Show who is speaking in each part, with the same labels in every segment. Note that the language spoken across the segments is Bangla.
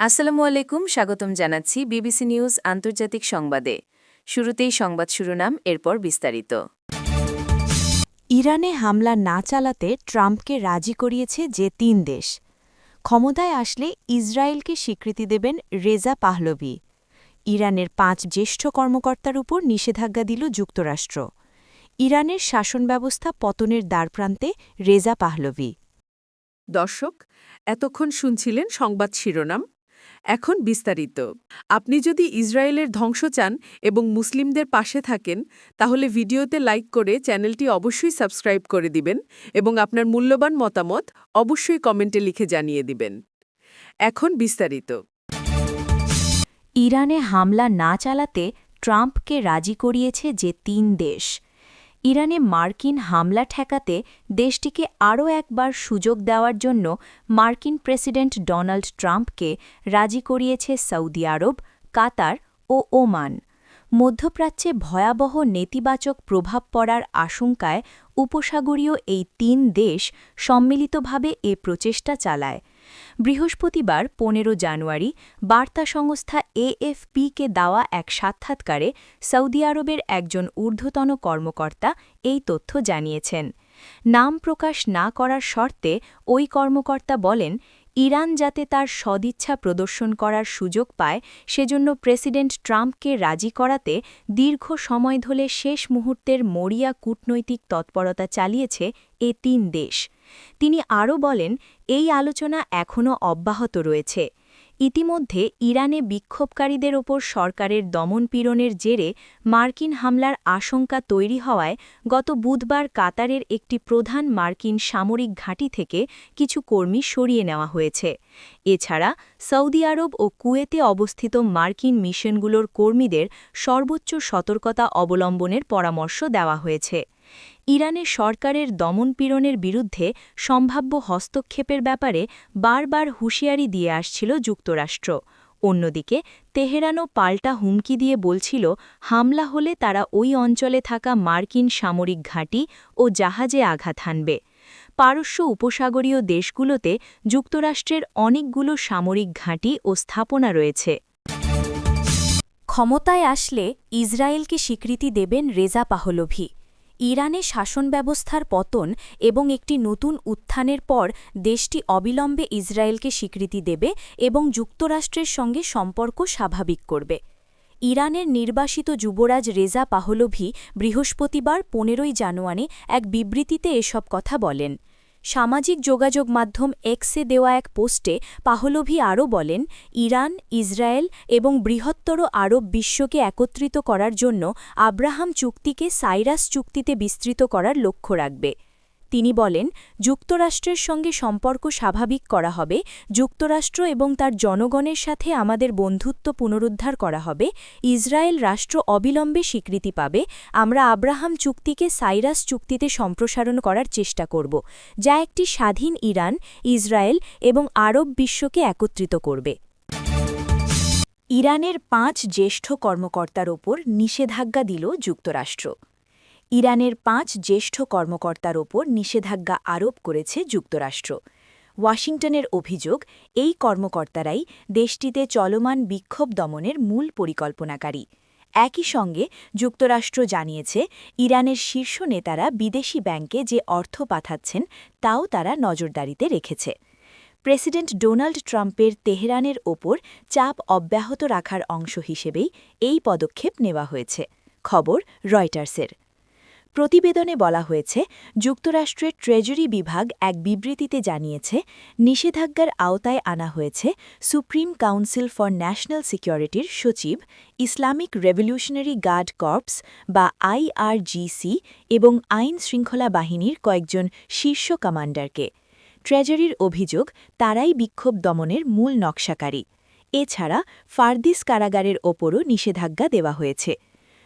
Speaker 1: আসসালামু আলাইকুম স্বাগতম জানাচ্ছি বিবিসি নিউজ আন্তর্জাতিক সংবাদে। শুরুতেই সংবাদ শিরোনাম এরপর বিস্তারিত।
Speaker 2: ইরানে হামলা না চালাতে ট্রাম্পকে রাজি করিয়েছে যে তিন দেশ। ক্ষমতায় আসলে ইসরায়েলকে স্বীকৃতি দেবেন রেজা পাহলভি। ইরানের পাঁচ জ্যেষ্ঠ কর্মকর্তার উপর নিষেধাজ্ঞা দিল যুক্তরাষ্ট্র। ইরানের শাসন ব্যবস্থা পতনের দ্বারপ্রান্তে রেজা পাহলভি।
Speaker 3: দর্শক এতক্ষণ শুনছিলেন সংবাদ শিরোনাম। এখন বিস্তারিত। আপনি যদি ইসরায়েলের ধ্বংস চান এবং মুসলিমদের পাশে থাকেন, তাহলে ভিডিওতে লাইক করে চ্যানেলটি অবশ্যই সাবস্ক্রাইব করে দিবেন এবং আপনার মূল্যবান মতামত অবশ্যই কমেন্টে লিখে জানিয়ে দিবেন। এখন বিস্তারিত।
Speaker 2: ইরানে হামলা না চালাতে ট্রাম্পকে রাজি করিয়েছে যে তিন দেশ। ইরানে মার্কিন হামলা ঠেকাতে দেশটিকে আরও একবার সুযোগ দেওয়ার জন্য মার্কিন প্রেসিডেন্ট ডোনাল্ড ট্রাম্পকে রাজি করিয়েছে সৌদি আরব, কাতার ও ওমান। মধ্যপ্রাচ্যে ভয়াবহ নেতিবাচক প্রভাব পড়ার আশঙ্কায় উপসাগরীয় এই তিন দেশ সম্মিলিতভাবে এ প্রচেষ্টা চালায়। বৃহস্পতিবার, পনেরো জানুয়ারি, বার্তা সংস্থা এএফপিকে দেওয়া এক সাক্ষাৎকারে সৌদি আরবের একজন ঊর্ধ্বতন কর্মকর্তা এই তথ্য জানিয়েছেন। নাম প্রকাশ না করার শর্তে ওই কর্মকর্তা বলেন, ইরান যাতে তার সদিচ্ছা প্রদর্শন করার সুযোগ পায়, সেজন্য প্রেসিডেন্ট ট্রাম্পকে রাজি করাতে দীর্ঘ সময় ধরে শেষ মুহূর্তের মরিয়া কূটনৈতিক তৎপরতা চালিয়েছে এ তিন দেশ। তিনি আরও বলেন, এই আলোচনা এখনও অব্যাহত রয়েছে। ইতিমধ্যে ইরানে বিক্ষোভকারীদের ওপর সরকারের দমনপীড়নের জেরে মার্কিন হামলার আশঙ্কা তৈরি হওয়ায় গত বুধবার কাতারের একটি প্রধান মার্কিন সামরিক ঘাঁটি থেকে কিছু কর্মী সরিয়ে নেওয়া হয়েছে। এছাড়া সৌদি আরব ও কুয়েতে অবস্থিত মার্কিন মিশনগুলোর কর্মীদের সর্বোচ্চ সতর্কতা অবলম্বনের পরামর্শ দেওয়া হয়েছে। ইরানের সরকারের দমনপীড়নের বিরুদ্ধে সম্ভাব্য হস্তক্ষেপের ব্যাপারে বারবার হুঁশিয়ারি দিয়ে আসছিল যুক্তরাষ্ট্র। অন্যদিকে, তেহরানও পাল্টা হুমকি দিয়ে বলছিল, হামলা হলে তারা ওই অঞ্চলে থাকা মার্কিন সামরিক ঘাঁটি ও জাহাজে আঘাত হানবে। পারস্য উপসাগরীয় দেশগুলোতে যুক্তরাষ্ট্রের অনেকগুলো সামরিক ঘাঁটি ও স্থাপনা রয়েছে। ক্ষমতায় আসলে ইসরায়েলকে স্বীকৃতি দেবেন রেজা পাহলভি। ইরানে শাসন ব্যবস্থার পতন এবং একটি নতুন উত্থানের পর দেশটি অবিলম্বে ইসরায়েলকে স্বীকৃতি দেবে এবং যুক্তরাষ্ট্রের সঙ্গে সম্পর্ক স্বাভাবিক করবে। ইরানের নির্বাসিত যুবরাজ রেজা পাহলভি বৃহস্পতিবার পনেরোই জানুয়ারি এক বিবৃতিতে এসব কথা বলেন। সামাজিক যোগাযোগ মাধ্যম এক্সে দেওয়া এক পোস্টে পাহলভি আরও বলেন, ইরান, ইসরায়েল এবং বৃহত্তর আরব বিশ্বকে একত্রিত করার জন্য আব্রাহাম চুক্তিকে সাইরাস চুক্তিতে বিস্তৃত করার লক্ষ্য রাখবে। তিনি বলেন, যুক্তরাষ্ট্রের সঙ্গে সম্পর্ক স্বাভাবিক করা হবে, যুক্তরাষ্ট্র এবং তার জনগণের সাথে আমাদের বন্ধুত্ব পুনরুদ্ধার করা হবে, ইসরায়েল রাষ্ট্র অবিলম্বে স্বীকৃতি পাবে, আমরা আব্রাহাম চুক্তিকে সাইরাস চুক্তিতে সম্প্রসারণ করার চেষ্টা করব, যা একটি স্বাধীন ইরান, ইসরায়েল এবং আরব বিশ্বকে একত্রিত করবে। ইরানের পাঁচ জ্যেষ্ঠ কর্মকর্তার ওপর নিষেধাজ্ঞা দিল যুক্তরাষ্ট্র। ইরানের পাঁচ জ্যেষ্ঠ কর্মকর্তার ওপর নিষেধাজ্ঞা আরোপ করেছে যুক্তরাষ্ট্র। ওয়াশিংটনের অভিযোগ, এই কর্মকর্তারাই দেশটিতে চলমান বিক্ষোভ দমনের মূল পরিকল্পনাকারী। একই সঙ্গে যুক্তরাষ্ট্র জানিয়েছে, ইরানের শীর্ষ নেতারা বিদেশি ব্যাংকে যে অর্থ পাঠাচ্ছেন, তাও তারা নজরদারিতে রেখেছে। প্রেসিডেন্ট ডোনাল্ড ট্রাম্পের তেহরানের ওপর চাপ অব্যাহত রাখার অংশ হিসেবেই এই পদক্ষেপ নেওয়া হয়েছে। খবর রয়টার্সের। প্রতিবেদনে বলা হয়েছে, যুক্তরাষ্ট্রের ট্রেজারি বিভাগ এক বিবৃতিতে জানিয়েছে, নিষেধাজ্ঞার আওতায় আনা হয়েছে সুপ্রিম কাউন্সিল ফর ন্যাশনাল সিকিউরিটির সচিব, ইসলামিক রেভলিউশনারি গার্ড কর্পস বা আইআরজিসি এবং আইন শৃঙ্খলা বাহিনীর কয়েকজন শীর্ষ কমান্ডারকে। ট্রেজারির অভিযোগ, তারাই বিক্ষোভ দমনের মূল নকশাকারী। এছাড়া ফার্দিস কারাগারের ওপরও নিষেধাজ্ঞা দেওয়া হয়েছে।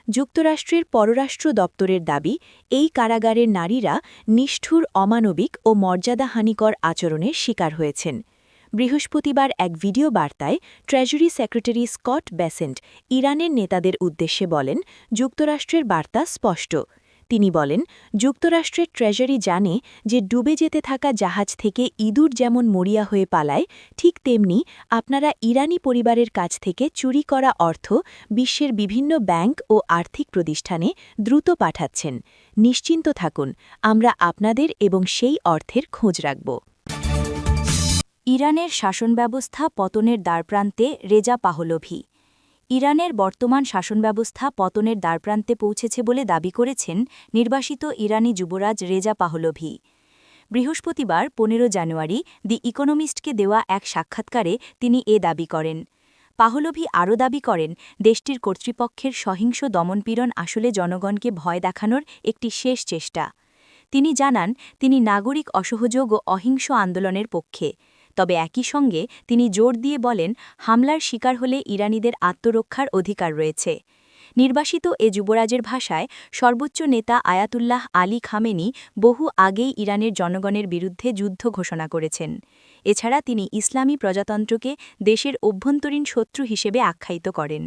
Speaker 2: যুক্তরাষ্ট্রের পররাষ্ট্র দপ্তরের দাবি, এই কারাগারের নারীরা নিষ্ঠুর, অমানবিক ও মর্যাদাহানিকর আচরণের শিকার হয়েছেন। বৃহস্পতিবার এক ভিডিও বার্তায় ট্রেজারি সেক্রেটারি স্কট বেসেন্ট, ইরানের নেতাদের উদ্দেশ্যে বলেন, যুক্তরাষ্ট্রের বার্তা স্পষ্ট। তিনি বলেন, যুক্তরাষ্ট্রের ট্রেজারি জানে যে ডুবে যেতে থাকা জাহাজ থেকে ইঁদুর যেমন মরিয়া হয়ে পালায়, ঠিক তেমনি আপনারা ইরানি পরিবারের কাছ থেকে চুরি করা অর্থ বিশ্বের বিভিন্ন ব্যাংক ও আর্থিক প্রতিষ্ঠানে দ্রুত পাঠাচ্ছেন। নিশ্চিন্ত থাকুন, আমরা আপনাদের এবং সেই অর্থের খোঁজ রাখব। ইরানের শাসন ব্যবস্থা পতনের দ্বারপ্রান্তে রেজা পাহলভি। ইরানের বর্তমান শাসন ব্যবস্থা পতনের দ্বারপ্রান্তে পৌঁছেছে বলে দাবি করেছেন নির্বাসিত ইরানি যুবরাজ রেজা পাহলভি। বৃহস্পতিবার, পনেরো জানুয়ারি, দি ইকোনমিস্টকে দেওয়া এক সাক্ষাৎকারে তিনি এ দাবি করেন। পাহলভি আরও দাবি করেন, দেশটির কর্তৃপক্ষের সহিংস দমনপীড়ন আসলে জনগণকে ভয় দেখানোর একটি শেষ চেষ্টা। তিনি জানান, তিনি নাগরিক অসহযোগ ও অহিংস আন্দোলনের পক্ষে। তবে একই সঙ্গে তিনি জোর দিয়ে বলেন, হামলার শিকার হলে ইরানিদের আত্মরক্ষার অধিকার রয়েছে। নির্বাসিত এ যুবরাজের ভাষায়, সর্বোচ্চ নেতা আয়াতুল্লাহ আলী খামেনি বহু আগেই ইরানের জনগণের বিরুদ্ধে যুদ্ধ ঘোষণা করেছেন। এছাড়া তিনি ইসলামী প্রজাতন্ত্রকে দেশের অভ্যন্তরীণ শত্রু হিসেবে আখ্যায়িত করেন।